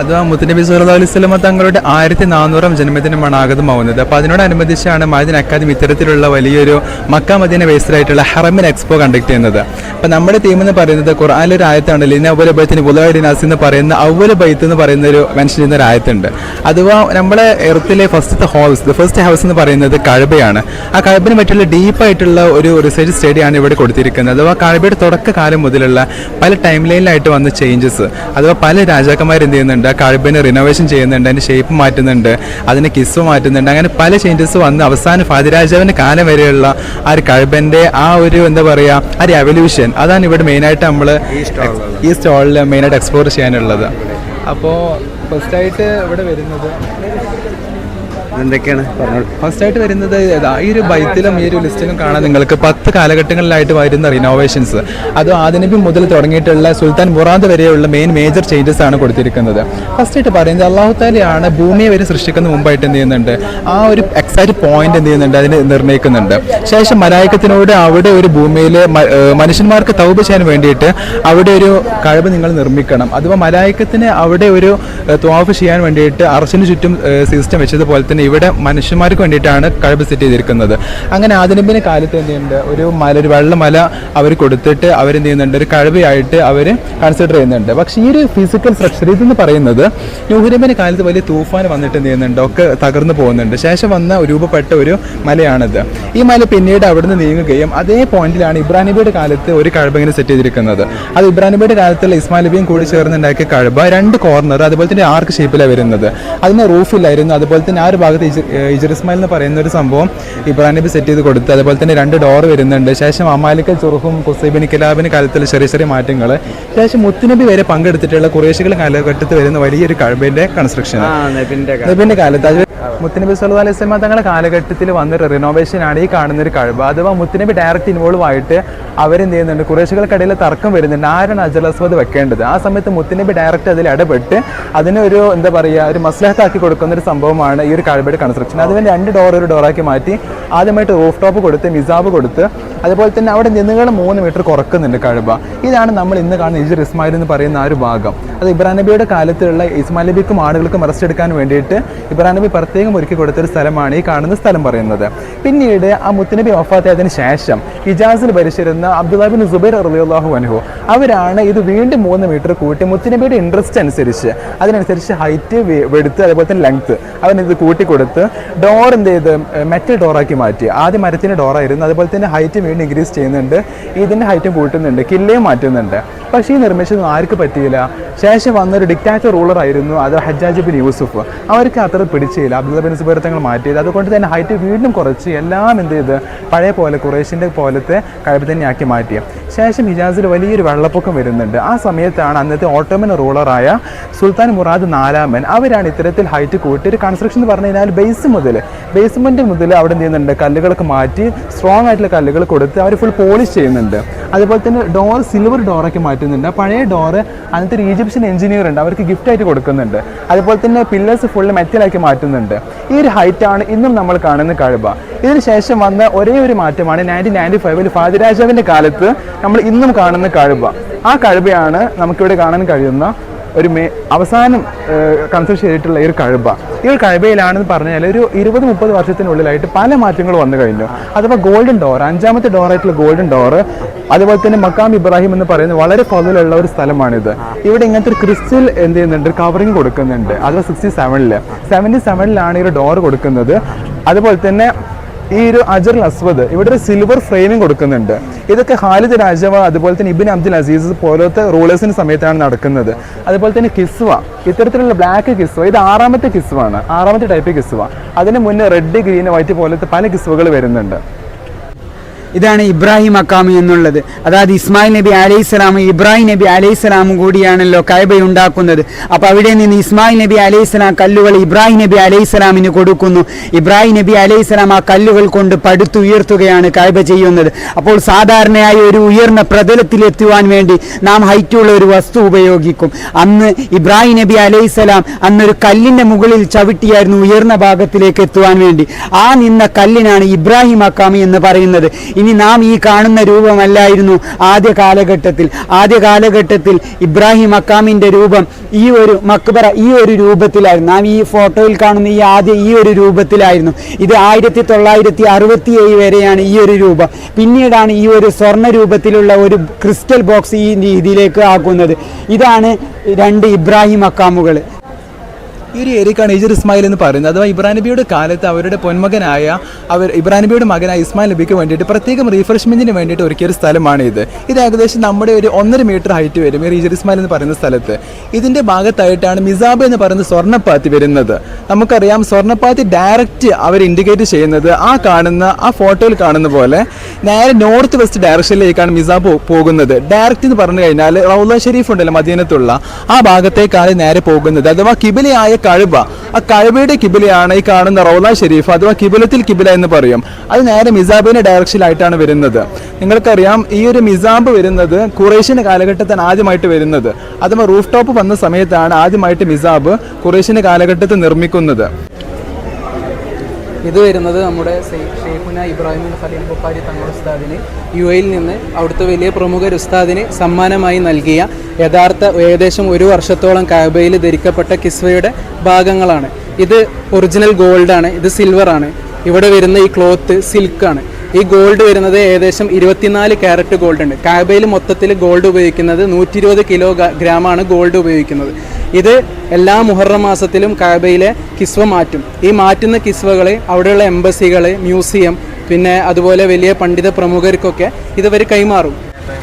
അഥവാ മുത്തനബി സുഹൃദ് അലൈഹി സ്വലമ തങ്ങളുടെ ആയിരത്തി നാനൂറാം ജന്മദിനമാണ് ആഗതമാവുന്നത്. അപ്പോൾ അതിനോടനുബന്ധിച്ചാണ് മാദിൻ അക്കാദമി ഇത്തരത്തിലുള്ള വലിയൊരു മക്ക മദീന ബേസ്ഡായിട്ടുള്ള ഹറമിൻ എക്സ്പോ കണ്ടക്ട് ചെയ്യുന്നത്. അപ്പോൾ നമ്മുടെ ടീം എന്ന് പറയുന്നത് ഖുർആാനിലൊരു ആയത്താണ് ലിന അവല ബൈത്തിന് ബുധവാരി നാസ് എന്ന് പറയുന്ന അവല ബൈത്ത് എന്ന് പറയുന്ന ഒരു മെൻഷൻ ചെയ്യുന്ന ഒരു ആയത്തുണ്ട്. അഥവാ നമ്മുടെ എർത്തിലെ first house the first house എന്ന് പറയുന്നത് കഴബയാണ്. ആ കഴബിനെ പറ്റിയുള്ള ഡീപ്പായിട്ടുള്ള ഒരു റിസർച്ച് സ്റ്റഡിയാണ് ഇവിടെ കൊടുത്തിരിക്കുന്നത്. അഥവാ കഴബയുടെ തുടക്കകാലം മുതലുള്ള പല ടൈം ലൈനിലായിട്ട് വന്ന ചേഞ്ചസ് അഥവാ പല രാജാക്കന്മാർ എന്ത് ചെയ്യുന്നുണ്ട് ആ റിനോവേഷൻ ചെയ്യുന്നുണ്ട് അതിന്റെ ഷേപ്പ് മാറ്റുന്നുണ്ട് അതിന് കിസ് മാറ്റുന്നുണ്ട് അങ്ങനെ പല ചേഞ്ചസ് വന്ന് അവസാനം ഫാദിരാജാവിന്റെ കാലം വരെയുള്ള ആ ഒരു കഴബന്റെ ആ ഒരു എന്താ പറയുക ആ ഒരു എവല്യൂഷൻ അതാണ് ഇവിടെ മെയിനായിട്ട് നമ്മൾ ഈ സ്റ്റോളിൽ മെയിനായിട്ട് എക്സ്പ്ലോർ ചെയ്യാനുള്ളത്. അപ്പോൾ ഫസ്റ്റായിട്ട് ഇവിടെ വരുന്നത് എന്തൊക്കെയാണ്? പറഞ്ഞോളൂ. ഫസ്റ്റ് ആയിട്ട് വരുന്നത്? ഈ ഒരു ബൈത്തിലും ഈ ഒരു ലിസ്റ്റിലും കാണാൻ നിങ്ങൾക്ക് പത്ത് കാലഘട്ടങ്ങളിലായിട്ട് വരുന്ന റിനോവേഷൻസ് അത് ആദിനബി മുതൽ തുടങ്ങിയിട്ടുള്ള സുൽത്താൻ മുറാദ് വരെയുള്ള മെയിൻ മേജർ ചേഞ്ചസ് ആണ് കൊടുത്തിരിക്കുന്നത്. ഫസ്റ്റ് ആയിട്ട് പറയുന്നത് അള്ളാഹു താലയാണ് ഭൂമിയെ വരെ സൃഷ്ടിക്കുന്ന മുമ്പായിട്ട് എന്ത് ചെയ്യുന്നുണ്ട്? ആ ഒരു എക്സാക്ട് പോയിന്റ് എന്ത് ചെയ്യുന്നുണ്ട്? അതിന് നിർണയിക്കുന്നുണ്ട്. ശേഷം മലായക്കത്തിനോട് അവിടെ ഒരു ഭൂമിയിൽ മനുഷ്യന്മാർക്ക് തൗബ ചെയ്യാൻ വേണ്ടിയിട്ട് അവിടെ ഒരു കഴിവ് നിങ്ങൾ നിർമ്മിക്കണം. അഥവാ മലായക്കത്തിന് അവിടെ ഒരു ത്വാഫ് ചെയ്യാൻ വേണ്ടിയിട്ട് അറസിന് ചുറ്റും സിസ്റ്റം വെച്ചതുപോലെ തന്നെ ഇവിടെ മനുഷ്യന്മാർക്ക് വേണ്ടിയിട്ടാണ് കഴിവ് സെറ്റ് ചെയ്തിരിക്കുന്നത്. അങ്ങനെ ആദിനബിന്റെ കാലത്ത് എന്ത് ചെയ്യുന്നുണ്ട്? ഒരു മല ഒരു വെള്ളമല അവർ കൊടുത്തിട്ട് അവരെന്ത് ചെയ്യുന്നുണ്ട്? ഒരു കഴിവയായിട്ട് അവർ കൺസിഡർ ചെയ്യുന്നുണ്ട്. പക്ഷേ ഈ ഒരു ഫിസിക്കൽ സ്ട്രക്ചർ ഇതെന്ന് പറയുന്നത് യൂഹുനബിന്റെ കാലത്ത് വലിയ തൂഫാൻ വന്നിട്ട് എന്ത് ചെയ്യുന്നുണ്ട്? ഒക്കെ തകർന്നു പോകുന്നുണ്ട്. ശേഷം വന്ന രൂപപ്പെട്ട ഒരു മലയാണിത്. ഈ മല പിന്നീട് അവിടുന്ന് നീങ്ങുകയും അതേ പോയിന്റിലാണ് ഇബ്രാഹിം നബിയുടെ കാലത്ത് ഒരു കഴിവിങ്ങനെ സെറ്റ് ചെയ്തിരിക്കുന്നത്. അത് ഇബ്രാഹിം നബിയുടെ കാലത്തുള്ള ഇസ്മാൽ നബിയും കൂടി ചേർന്നുണ്ടാക്കിയ കഴിവ് രണ്ട് കോർണർ അതുപോലെ തന്നെ ആർക്ക് ഷേപ്പിലാണ് വരുന്നത്? അതിന് റൂഫില്ലായിരുന്നു അതുപോലെ തന്നെ ആ ഒരു ഭാഗത്ത് ഇജർ ഇസ്മായിൽ എന്ന് പറയുന്ന ഒരു സംഭവം ഇബ്രാഹിം നബി സെറ്റ് ചെയ്ത് കൊടുത്തു അതുപോലെ തന്നെ രണ്ട് ഡോർ വരുന്നുണ്ട്. ശേഷം അമാലിക്കൽ ചുറുഹും കുസൈബിന് കിലാബിന് കാലത്തിൽ ചെറിയ ചെറിയ മാറ്റങ്ങൾ ശേഷം മുത്തുനബി വരെ പങ്കെടുത്തിട്ടുള്ള കുറേശികൾ കാലഘട്ടത്തിൽ വരുന്ന വലിയൊരു കഴിവിന്റെ കൺസ്ട്രക്ഷൻ നബിന്റെ കാലത്ത് അത് മുത്തനബി സല്ലു അലൈഹി സ്വലമ തങ്ങളുടെ കാലഘട്ടത്തിൽ വന്നൊരു റിനോവേഷൻ ആണ് ഈ കാണുന്ന ഒരു കഴിവ് അഥവാ മുത്തനബി ഡയറക്റ്റ് ഇൻവോൾവ് ആയിട്ട് അവരെന്ത് ചെയ്യുന്നുണ്ട്? കുറേശുകൾക്കിടയിൽ തർക്കം വരുന്നുണ്ട്. ആരാണ് അജൽ അസ്വദ് വെക്കേണ്ടത്. ആ സമയത്ത് മുത്തനബി ഡയറക്റ്റ് അതിൽ ഇടപെട്ട് അതിനൊരു എന്താ പറയുക ഒരു മസ്ലഹത്താക്കി കൊടുക്കുന്ന ഒരു സംഭവമാണ് ഈ ഒരു കഴിവയുടെ കൺസ്ട്രക്ഷൻ അതിന് രണ്ട് ഡോർ ഒരു ഡോറാക്കി മാറ്റി. ആദ്യമായിട്ട് റൂഫ് ടോപ്പ് കൊടുത്ത് മിസാബ് കൊടുത്ത്. അതുപോലെ തന്നെ അവിടെ നിന്നുകൾ മൂന്ന് മീറ്റർ കുറക്കുന്നുണ്ട് കഴുബ ഇതാണ് നമ്മൾ ഇന്ന് കാണുന്ന ഇജ് ഇസ്മായിൽ എന്ന് പറയുന്ന ആ ഒരു ഭാഗം. അത് ഇബ്രാഹിം നബിയുടെ കാലത്തുള്ള ഇസ്മാൽ നബിക്കും ആളുകൾക്കും അറസ്റ്റ് എടുക്കാൻ വേണ്ടിയിട്ട് ഇബ്രാഹിം നബി പ്രത്യേകം ഒരുക്കി കൊടുത്തൊരു സ്ഥലമാണ് ഈ കാണുന്ന സ്ഥലം പറയുന്നത്. പിന്നീട് ആ മുത്തുനബി വഫാത്തായതിനു ശേഷം ഇജാസിൽ ഭരിച്ചിരുന്ന അബ്ദുല്ലാബിൻ സുബൈർ അറുലാഹു അനുഹു അവരാണ് ഇത് വീണ്ടും മൂന്ന് മീറ്റർ കൂട്ടി മുത്തുനബിയുടെ ഇൻട്രസ്റ്റ് അനുസരിച്ച് അതിനനുസരിച്ച് ഹൈറ്റ് വെടുത്ത് അതുപോലെ തന്നെ ലെങ്ത്ത് അവനിത് കൂട്ടിക്കൊടുത്ത് ഡോർ എന്ത് ചെയ്ത്? മെറ്റൽ ഡോറാക്കി മാറ്റി. ആദ്യം മരത്തിന്റെ ഡോറായിരുന്നു അതുപോലെ തന്നെ ഹൈറ്റ് വീണ്ടും ഇൻക്രീസ് ചെയ്യുന്നുണ്ട്. ഇതിന്റെ ഹൈറ്റും കൂട്ടുന്നുണ്ട്. കില്ലയും മാറ്റുന്നുണ്ട്. പക്ഷേ ഈ നിർമ്മിച്ചതൊന്നും ആർക്ക് പറ്റിയില്ല. ശേഷം വന്നൊരു ഡിക്റ്റാറ്റർ റൂളർ ആയിരുന്നു അത് ഹജ്ജാജ് ബിൻ യൂസുഫ്. അവർക്ക് അത്ര പിടിച്ചില്ല അബ്ദുള്ള ബിൻ സുബൈർ തങ്ങൾ മാറ്റിയത്. അതുകൊണ്ട് തന്നെ ഹൈറ്റ് വീണ്ടും കുറച്ച് എല്ലാം എന്ത് ചെയ്ത് പഴയ പോലെ കുറേശിന്റെ പോലത്തെ കഴിവ് തന്നെയാക്കി മാറ്റി. ശേഷം ഹിജാസിൽ വലിയൊരു വെള്ളപ്പൊക്കം വരുന്നുണ്ട്. ആ സമയത്താണ് അന്നത്തെ ഓട്ടോമൻ റൂളറായ സുൽത്താൻ മുറാദ് നാലാമൻ അവരാണ് ഇത്തരത്തിൽ ഹൈറ്റ് കൂട്ടി. ഒരു കൺസ്ട്രക്ഷൻ എന്ന് പറഞ്ഞു കഴിഞ്ഞാൽ ബേസ് മുതൽ ബേസ്മെന്റ് മുതൽ അവിടെ എന്ത് ചെയ്യുന്നുണ്ട്? കല്ലുകളൊക്കെ മാറ്റി സ്ട്രോങ് ആയിട്ടുള്ള കല്ലുകൾ കൊടുത്ത് അവർ ഫുൾ പോളിഷ് ചെയ്യുന്നുണ്ട്. അതുപോലെ തന്നെ ഡോർ സിൽവർ ഡോറൊക്കെ മാറ്റുന്നുണ്ട്. പഴയ ഡോറ് അന്നത്തെ ഒരു ഈജിപ്ഷ്യൻ എഞ്ചിനീയർ ഉണ്ട്. അവർക്ക് ഗിഫ്റ്റ് ആയിട്ട് കൊടുക്കുന്നുണ്ട്. അതുപോലെ തന്നെ പില്ലേഴ്സ് ഫുള്ള് മെറ്റലാക്കി മാറ്റുന്നുണ്ട്. ഈ ഒരു ഹൈറ്റാണ് ഇന്നും നമ്മൾ കാണുന്ന കഴിവ. ഇതിന് ശേഷം വന്ന ഒരേ ഒരു മാറ്റമാണ് നയന്റീൻ നയന്റി ഫൈവിൽ ഫാദിരാജാവിന്റെ കാലത്ത് നമ്മൾ ഇന്നും കാണുന്ന കഴിവ. ആ കഴിവയാണ് നമുക്കിവിടെ കാണാൻ കഴിയുന്ന ഒരു മേ അവസാനം കൺസിഡർ ചെയ്തിട്ടുള്ള ഒരു കഴുബ ഈ ഒരു കഴുബയിലാണെന്ന് പറഞ്ഞാൽ ഒരു ഇരുപത് മുപ്പത് വർഷത്തിനുള്ളിലായിട്ട് പല മാറ്റങ്ങൾ വന്നു കഴിഞ്ഞു. അഥവാ ഗോൾഡൻ ഡോർ അഞ്ചാമത്തെ ഡോറായിട്ടുള്ള ഗോൾഡൻ ഡോർ അതുപോലെ തന്നെ മക്കാം ഇബ്രാഹിം എന്ന് പറയുന്ന വളരെ പതിലുള്ള ഒരു സ്ഥലമാണിത്. ഇവിടെ ഇങ്ങനത്തെ ഒരു ക്രിസ്റ്റൽ എന്ത് ചെയ്യുന്നുണ്ട്? കവറിങ് കൊടുക്കുന്നുണ്ട്. അഥവാ സിക്സ്റ്റി സെവനിൽ സെവന്റി സെവനിലാണ് ഈ ഒരു ഡോർ കൊടുക്കുന്നത്. അതുപോലെ തന്നെ ഈ ഒരു അജർ അസ്വദ് ഇവിടെ ഒരു സിൽവർ ഫ്രെയിമിംഗ് കൊടുക്കുന്നുണ്ട്. ഇതൊക്കെ ഖാലിദ് രാജവ അതുപോലെ തന്നെ ഇബിൻ അബ്ദുൽ അസീസ് പോലത്തെ റൂളേഴ്സിന് സമയത്താണ് നടക്കുന്നത്. അതുപോലെ തന്നെ കിസ്വ ഇത്തരത്തിലുള്ള ബ്ലാക്ക് കിസ്വ ഇത് ആറാമത്തെ കിസ്വാണ് ആറാമത്തെ ടൈപ്പ് കിസ്വ. അതിന് മുന്നേ റെഡ് ഗ്രീൻ വൈറ്റ് പോലത്തെ പല കിസ്വകൾ വരുന്നുണ്ട്. ഇതാണ് ഇബ്രാഹിം അക്കാമി എന്നുള്ളത്. അതായത് ഇസ്മായിൽ നബി അലൈഹിസ്സലാം ഇബ്രാഹിം നബി അലൈഹിസ്സലാമും കൂടിയാണല്ലോ കൈബ ഉണ്ടാക്കുന്നത് അപ്പോൾ അവിടെ നിന്ന് ഇസ്മായിൽ നബി അലൈഹിസ്സലാം കല്ലുകൾ ഇബ്രാഹിം നബി അലൈഹിസ്സലാമിന് കൊടുക്കുന്നു. ഇബ്രാഹിം നബി അലൈഹിസ്സലാം ആ കല്ലുകൾ കൊണ്ട് പടുത്തുയർത്തുകയാണ് കൈബ ചെയ്യുന്നത്. അപ്പോൾ സാധാരണയായി ഒരു ഉയർന്ന പ്രതലത്തിലെത്തുവാൻ വേണ്ടി നാം ഹൈറ്റുള്ള ഒരു വസ്തു ഉപയോഗിക്കും. അന്ന് ഇബ്രാഹിം നബി അലൈഹിസ്സലാം അന്നൊരു കല്ലിന്റെ മുകളിൽ ചവിട്ടിയായിരുന്നു ഉയർന്ന ഭാഗത്തിലേക്ക് എത്തുവാൻ വേണ്ടി. ആ നിന്ന കല്ലിനാണ് ഇബ്രാഹിം അക്കാമി എന്ന് പറയുന്നത്. ഇനി ഇനി നാം ഈ കാണുന്ന രൂപമല്ലായിരുന്നു ആദ്യ കാലഘട്ടത്തിൽ. ആദ്യ കാലഘട്ടത്തിൽ ഇബ്രാഹിം അക്കാമിന്റെ രൂപം ഈ ഒരു മക്ബറ ഈ ഒരു രൂപത്തിലായിരുന്നു. നാം ഈ ഫോട്ടോയിൽ കാണുന്ന ഈ ആദ്യ ഈ ഒരു രൂപത്തിലായിരുന്നു. ഇത് ആയിരത്തി തൊള്ളായിരത്തി അറുപത്തി ഏഴ് വരെയാണ് ഈ ഒരു രൂപം. പിന്നീടാണ് ഈ ഒരു സ്വർണ രൂപത്തിലുള്ള ഒരു ക്രിസ്റ്റൽ ബോക്സ് ഈ രീതിയിലേക്ക് ആക്കുന്നത്. ഇതാണ് രണ്ട് ഇബ്രാഹിം അക്കാമുകൾ ഈ ഒരു ഏരിയക്കാണ് ഈജർ ഇസ്മായിൽ എന്ന് പറയുന്നത്. അഥവാ ഇബ്രാഹിം നബിയുടെ കാലത്ത് അവരുടെ പൊന്മകനായ അവർ ഇബ്രാഹിം നബിയുടെ മകനായ ഇസ്മായിൽ നബിക്ക് വേണ്ടിയിട്ട് പ്രത്യേകം റീഫ്രഷ്മെന്റിന് വേണ്ടിയിട്ട് ഒരുക്കിയ ഒരു സ്ഥലമാണ് ഇത് ഇത് ഏകദേശം നമ്മുടെ ഒരു ഒന്നര മീറ്റർ ഹൈറ്റ് വരും ഈ ഈജർ ഇസ്മായിൽ എന്ന് പറയുന്ന സ്ഥലത്ത്. ഇതിന്റെ ഭാഗത്തായിട്ടാണ് മിസാബ് എന്ന് പറയുന്ന സ്വർണപ്പാത്തി വരുന്നത്. നമുക്കറിയാം സ്വർണപ്പാത്തി ഡയറക്റ്റ് അവർ ഇൻഡിക്കേറ്റ് ചെയ്യുന്നത് ആ കാണുന്ന ആ ഫോട്ടോയിൽ കാണുന്ന പോലെ നേരെ നോർത്ത് വെസ്റ്റ് ഡയറക്ഷനിലേക്കാണ് മിസാബ് പോകുന്നത്. ഡയറക്റ്റ് എന്ന് പറഞ്ഞു കഴിഞ്ഞാൽ റൗല ഷെരീഫ് ഉണ്ടല്ലോ മദീനത്തുള്ള ആ ഭാഗത്തേക്കാണ് നേരെ പോകുന്നത്. അഥവാ കിബിലയായ കഴുബ. ആ കഴുബയുടെ കിബിലയാണ് ഈ കാണുന്ന റൗല ഷെരീഫ് അഥവാ കിബിലത്തിൽ കിബില എന്ന് പറയും. അത് നേരെ മിസാബിന്റെ ഡയറക്ഷനിലായിട്ടാണ് വരുന്നത്. നിങ്ങൾക്കറിയാം ഈ ഒരു മിസാബ് വരുന്നത് കുറേഷ്യന്റെ കാലഘട്ടത്താണ് ആദ്യമായിട്ട് വരുന്നത്. അഥവാ റൂഫ് ടോപ്പ് വന്ന സമയത്താണ് ആദ്യമായിട്ട് മിസാബ് കുറേഷ്യന്റെ കാലഘട്ടത്തിൽ നിർമ്മിക്കുന്നത്. ഇത് വരുന്നത് നമ്മുടെ ഷെയ്ഖുന ഇബ്രാഹിം ഖലീൽ ബുഖാരി തങ്ങൾ ഉസ്താദിന്. യു എയിൽ നിന്ന് അവിടുത്തെ വലിയ പ്രമുഖ ഉസ്താദിന് സമ്മാനമായി നൽകിയ യഥാർത്ഥ ഏകദേശം ഒരു വർഷത്തോളം കാബയിൽ ധരിക്കപ്പെട്ട കിസ്വയുടെ ഭാഗങ്ങളാണ്. ഇത് ഒറിജിനൽ ഗോൾഡാണ് ഇത് സിൽവറാണ് ഇവിടെ വരുന്ന ഈ ക്ലോത്ത് സിൽക്കാണ് ഈ ഗോൾഡ് വരുന്നത് ഏകദേശം ഇരുപത്തിനാല് ക്യാരറ്റ് ഗോൾഡ് ഉണ്ട്. കാബയിൽ മൊത്തത്തിൽ ഗോൾഡ് ഉപയോഗിക്കുന്നത് നൂറ്റി ഇരുപത് കിലോ ഗ്രാമാണ് ഗോൾഡ് ഉപയോഗിക്കുന്നത്. ഇത് എല്ലാ മുഹറം മാസത്തിലും കാബയിലെ കിസ്വ മാറ്റും. ഈ മാറ്റുന്ന കിസ്വകൾ അവിടെയുള്ള എംബസികൾ മ്യൂസിയം പിന്നെ അതുപോലെ വലിയ പണ്ഡിത പ്രമുഖർക്കൊക്കെ ഇതുവരെ കൈമാറും.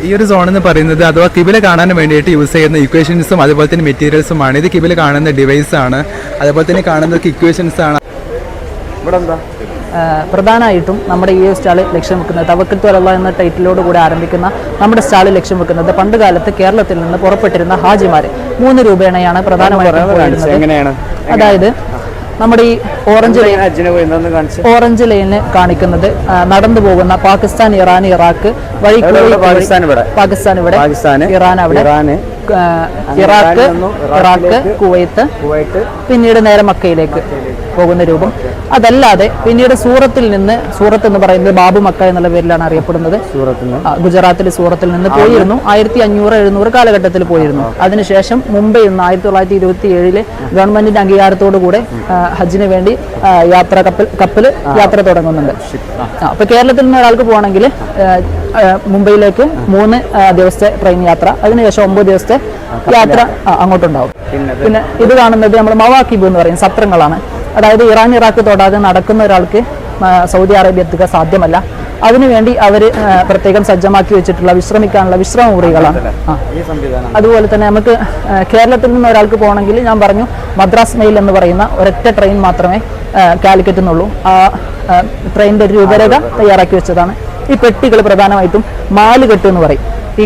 ഈ ഒരു സോൺ എന്ന് പറയുന്നത് അഥവാ കിബില കാണാൻ വേണ്ടിയിട്ട് യൂസ് ചെയ്യുന്ന ഇക്വേഷൻസും അതുപോലെ തന്നെ മെറ്റീരിയൽസുമാണ് ഇത് കിബില കാണുന്ന ഡിവൈസ് ആണ്. അതുപോലെ തന്നെ കാണുന്ന ഇക്വേഷൻസ് ആണ്. ആ, പ്രധാനമായിട്ടും നമ്മുടെ ഈ സ്റ്റാൾ ലക്ഷ്യം വെക്കുന്നത് തവക്കത്ത് വലല്ല എന്ന ടൈറ്റിലോട് കൂടി ആരംഭിക്കുന്ന നമ്മുടെ സ്റ്റാൾ ലക്ഷ്യം വെക്കുന്നത് പണ്ട് കാലത്ത് കേരളത്തിൽ നിന്ന് പുറപ്പെട്ടിരുന്ന ഹാജിമാർ മൂന്ന് രൂപേണയാണ് പ്രധാനമായിട്ടും. അതായത് നമ്മുടെ ഈ ഓറഞ്ച് ലൈൻ ഓറഞ്ച് ലൈന് കാണിക്കുന്നത്. നടന്നു പോകുന്ന പാകിസ്ഥാൻ ഇറാൻ ഇറാഖ് വഴി പാകിസ്ഥാൻ ഇവിടെ. പാകിസ്ഥാൻ ഇവിടെ. ഇറാൻ അവിടെ. ഇറാഖ് കുവൈത്ത് ഇറാഖ് കുവൈത്ത് പിന്നീട് നേരെ മക്കയിലേക്ക്. പോകുന്ന രൂപം. അതല്ലാതെ പിന്നീട് സൂറത്തിൽ നിന്ന് സൂറത്ത് എന്ന് പറയുന്നത് ബാബു മക്ക എന്നുള്ള പേരിലാണ് അറിയപ്പെടുന്നത്. ഗുജറാത്തിൽ സൂറത്തിൽ നിന്ന് പോയിരുന്നു. ആയിരത്തി അഞ്ഞൂറ് എഴുന്നൂറ് കാലഘട്ടത്തിൽ പോയിരുന്നു. അതിനുശേഷം മുംബൈ നിന്ന് ആയിരത്തി തൊള്ളായിരത്തി ഇരുപത്തി ഏഴിൽ ഗവൺമെന്റിന്റെ അംഗീകാരത്തോടു കൂടെ ഹജ്ജിന് വേണ്ടി യാത്ര കപ്പൽ കപ്പൽ യാത്ര തുടങ്ങുന്നുണ്ട്. അപ്പൊ കേരളത്തിൽ നിന്ന് ഒരാൾക്ക് പോകണമെങ്കിൽ മുംബൈയിലേക്ക് മൂന്ന് ദിവസത്തെ ട്രെയിൻ യാത്ര. അതിനുശേഷം ഒമ്പത് ദിവസത്തെ യാത്ര അങ്ങോട്ടുണ്ടാവും. പിന്നെ ഇത് കാണുന്നത് നമ്മൾ മവാക്കിബ് എന്ന് പറയും സത്രങ്ങളാണ്. അതായത് ഇറാൻ ഇറാഖ് തൊടാതെ നടക്കുന്ന ഒരാൾക്ക് സൗദി അറേബ്യ എത്തുക സാധ്യമല്ല. അതിനുവേണ്ടി അവർ പ്രത്യേകം സജ്ജമാക്കി വെച്ചിട്ടുള്ള വിശ്രമിക്കാനുള്ള വിശ്രമ മുറികളാണ് അതുപോലെ തന്നെ നമുക്ക് കേരളത്തിൽ നിന്ന് ഒരാൾക്ക് പോകണമെങ്കിൽ ഞാൻ പറഞ്ഞു മദ്രാസ് മെയിൽ എന്ന് പറയുന്ന ഒരൊറ്റ ട്രെയിൻ മാത്രമേ കാലിക്കറ്റുന്നുള്ളൂ ആ ട്രെയിനിന്റെ ഒരു രൂപരേഖ തയ്യാറാക്കി വെച്ചതാണ്. ഈ പെട്ടികൾ പ്രധാനമായിട്ടും മാൽ കെട്ട് എന്ന് പറയും. ഈ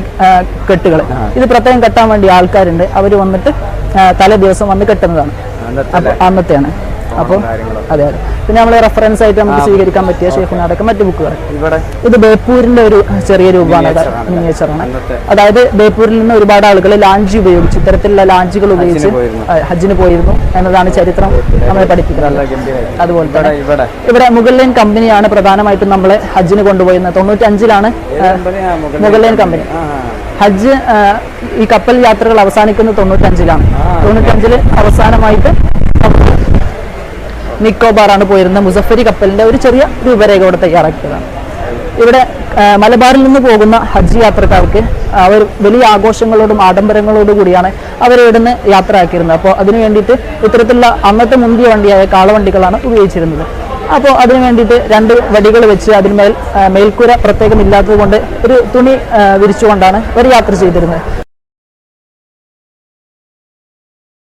കെട്ടുകൾ. ഇത് പ്രത്യേകം കെട്ടാൻ വേണ്ടി ആൾക്കാരുണ്ട്. അവർ വന്നിട്ട് തലേ ദിവസം വന്ന് കെട്ടുന്നതാണ്. അന്നത്തെയാണ്. അപ്പോൾ അതെ അതെ. പിന്നെ നമ്മൾ റെഫറൻസ് ആയിട്ട് നമുക്ക് സ്വീകരിക്കാൻ പറ്റിയ ഷെയ്ഖുനാടൊക്കെ മറ്റു ബുക്കുകൾ ഇത് ബേപ്പൂരിന്റെ ഒരു ചെറിയ രൂപമാണ് മിനിയേച്ചർ മിനിയേച്ചറാണ് അതായത് ബേപ്പൂരിൽ നിന്ന് ഒരുപാട് ആളുകൾ ലാഞ്ചി ഉപയോഗിച്ച് ഇത്തരത്തിലുള്ള ലാഞ്ചുകൾ ഉപയോഗിച്ച് ഹജ്ജിന് പോയിരുന്നു എന്നതാണ് ചരിത്രം നമ്മളെ പഠിപ്പിക്കുന്നത്. അതുപോലെ തന്നെ ഇവിടെ മുഗൾ ലൈൻ കമ്പനിയാണ് പ്രധാനമായിട്ടും നമ്മളെ ഹജ്ജിന് കൊണ്ടുപോയിരുന്നത്. തൊണ്ണൂറ്റഞ്ചിലാണ് മുഗൾ ലൈൻ കമ്പനി. ഹജ്ജ് ഈ കപ്പൽ യാത്രകൾ അവസാനിക്കുന്നത് തൊണ്ണൂറ്റഞ്ചിലാണ്. തൊണ്ണൂറ്റഞ്ചിൽ അവസാനമായിട്ട് നിക്കോബാറാണ് പോയിരുന്ന മുസഫരി കപ്പലിന്റെ ഒരു ചെറിയ രൂപരേഖ ഇവിടെ തയ്യാറാക്കിയതാണ്. ഇവിടെ മലബാറിൽ നിന്ന് പോകുന്ന ഹജ്ജ് യാത്രക്കാർക്ക് അവർ വലിയ ആഘോഷങ്ങളോടും ആഡംബരങ്ങളോടും കൂടിയാണ് അവർ ഇവിടുന്ന് യാത്ര ആക്കിയിരുന്നത് അപ്പോൾ അതിന് വേണ്ടിയിട്ട് ഇത്തരത്തിലുള്ള അന്നത്തെ മുന്തിയ വണ്ടിയായ കാളവണ്ടികളാണ് ഉപയോഗിച്ചിരുന്നത്. അപ്പോൾ അതിന് വേണ്ടിയിട്ട് രണ്ട് വടികൾ വെച്ച് അതിന്മേൽ മേൽക്കൂര പ്രത്യേകം ഇല്ലാത്തത് കൊണ്ട് ഒരു തുണി വിരിച്ചുകൊണ്ടാണ് ഒരു യാത്ര ചെയ്തിരുന്നത്.